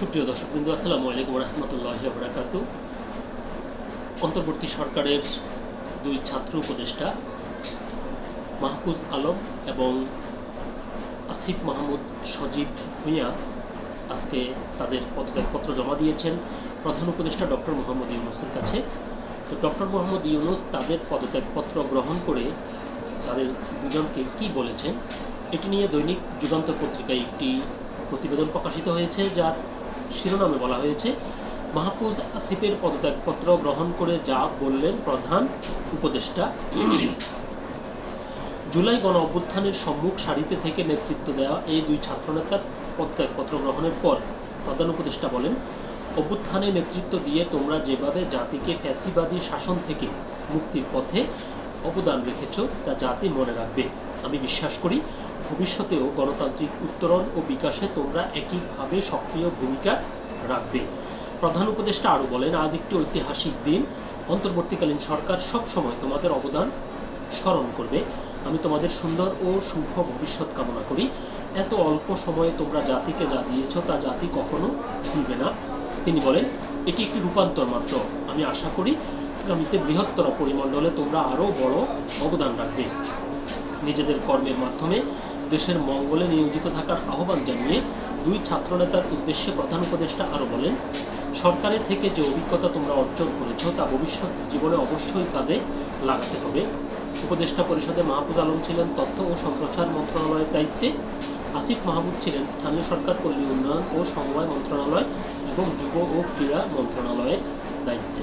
সুপ্রিয় দর্শক বিন্দু, আসসালামু আলাইকুম রহমতুল্লাহ বরাকাত অন্তর্বর্তী সরকারের দুই ছাত্র উপদেষ্টা মাহফুজ আলম এবং আসিফ মাহমুদ সজীব ভূঁইয়া আজকে তাদের পদত্যাগপত্র জমা দিয়েছেন। প্রধান উপদেষ্টা ডক্টর মোহাম্মদ ইউনুসের কাছে। তো ডক্টর মোহাম্মদ ইউনুস তাদের পদত্যাগপত্র গ্রহণ করে তাদের দুজনকে কি বলেছেন, এটি নিয়ে দৈনিক যুগান্ত পত্রিকায় একটি প্রতিবেদন প্রকাশিত হয়েছে, যার শিরোনামে বলা হয়েছে, মাহফুজ আসিফের পদত্যাগপত্র গ্রহণ করে যা বললেন প্রধান উপদেষ্টা। জুলাই গণ অভ্যুত্থানের সম্মুখ সারিতে থেকে নেতৃত্ব দেওয়া এই দুই ছাত্রনেতার পদত্যাগপত্র গ্রহণের পর প্রধান উপদেষ্টা বলেন, অভ্যুত্থানে নেতৃত্ব দিয়ে তোমরা যেভাবে জাতিকে ফ্যাসিবাদী শাসন থেকে মুক্তির পথে অবদান রেখেছ তা জাতি মনে রাখবে। আমি বিশ্বাস করি, ভবিষ্যতেও গণতান্ত্রিক উত্তরণ ও বিকাশে তোমরা একইভাবে সক্রিয় ভূমিকা রাখবে। প্রধান উপদেষ্টা আরও বলেন, আজ একটি ঐতিহাসিক দিন। অন্তর্বর্তীকালীন সরকার সব সময় তোমাদের অবদান স্মরণ করবে। আমি তোমাদের সুন্দর ও শুভ ভবিষ্যৎ কামনা করি। এত অল্প সময়ে তোমরা জাতিকে যা দিয়েছ তা জাতি কখনো ভুলবে না। তিনি বলেন, এটি একটি রূপান্তর মাত্র। আমি আশা করি আগামীতে বৃহত্তর পরিমণ্ডলে তোমরা আরও বড় অবদান রাখবে। নিজেদের কর্মের মাধ্যমে দেশের মঙ্গলে নিয়োজিত থাকার আহ্বান জানিয়ে দুই ছাত্রনেতার উদ্দেশ্যে প্রধান উপদেষ্টা আরও বলেন সরকারের থেকে যে অভিজ্ঞতা তোমরা অর্জন করেছ তা ভবিষ্যৎ জীবনে অবশ্যই কাজে লাগাতে হবে। উপদেষ্টা পরিষদে মাহফুজ আলম ছিলেন তথ্য ও সম্প্রচার মন্ত্রণালয়ের দায়িত্বে। আসিফ মাহমুদ ছিলেন স্থানীয় সরকার পল্লী উন্নয়ন ও সমবায় মন্ত্রণালয় এবং যুব ও ক্রীড়া মন্ত্রণালয়ের দায়িত্বে।